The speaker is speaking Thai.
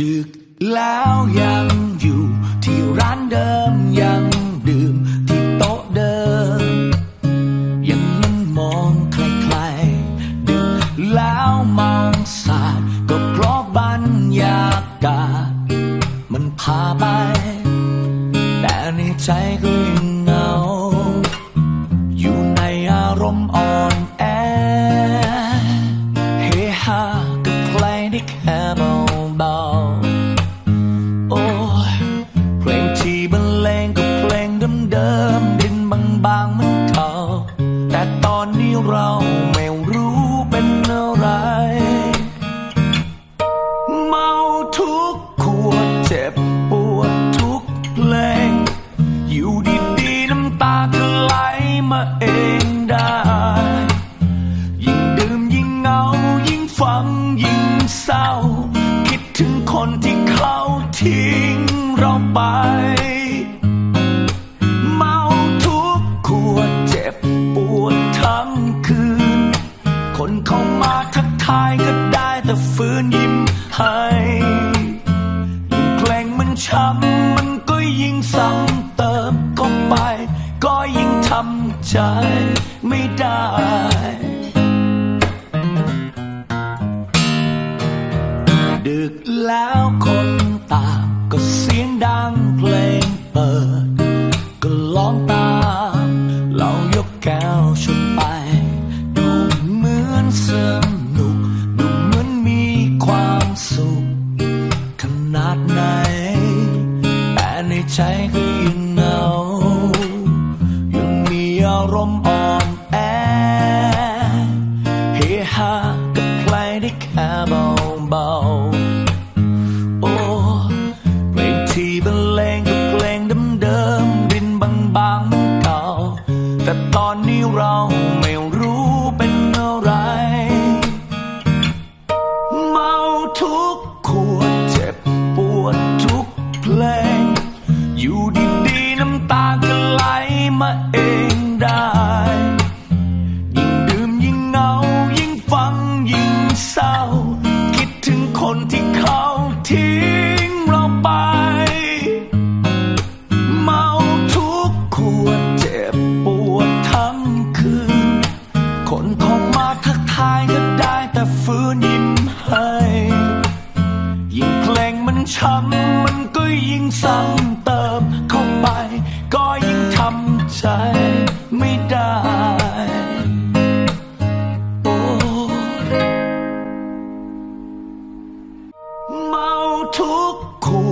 ดึกแล้วยังอยู่ที่ร้านเดิมยังดื่มที่โต๊ะเดิม ยังนั่งมองใครๆดึกแล้วมองสาดก็เพราะบรรยากาศมันพาไป แต่ในใจก็ยัง เองได้ ยิ่งดื่มยิ่งเหงา ยิ่งฟังยิ่งเศร้า คิดถึงคนที่เขาทิ้งเราไป เมาทุกขวดเจ็บปวดทั้งคืน คนเข้ามาทักทายก็ได้แต่ฝืนยิ้มให้ยิ่งเพลงมันช้ำมันก็ยิ่งซ้ำเติมเข้าไป ก็ยิ่งทำใจไม่ได้ ดึกแล้วคนตาก็เสียงดังเพลงเปิด ก็ร้องตา เรายกแก้วชนไป ดูเหมือนสนุก ดูเหมือนมีความสุข ขนาดไหน แต่ในใจก็ยังเหงา อารมณ์อ่อนแอเฮฮากับใครได้แค่เบาๆโอ้เพลงที่บรรเลงกับเพลงเดิมๆดินบางๆเหมันเก่า แต่ตอนนี้เราไม่รู้เป็นอะไร เมาทุกขวดเจ็บปวดทุกเพลง อยู่ดีๆน้ำตาก็ไหลมาเอง คนที่เขาทิ้งเราไป เมาทุกขวดเจ็บปวดทั้งคืน คนเข้ามาทักทายก็ได้แต่ฝืนยิ้มให้ ยิ่งเพลงมันช้ำมันก็ยิ่งซ้ำเติมเข้าไป ก็ยิ่งทำใจ ทุกขว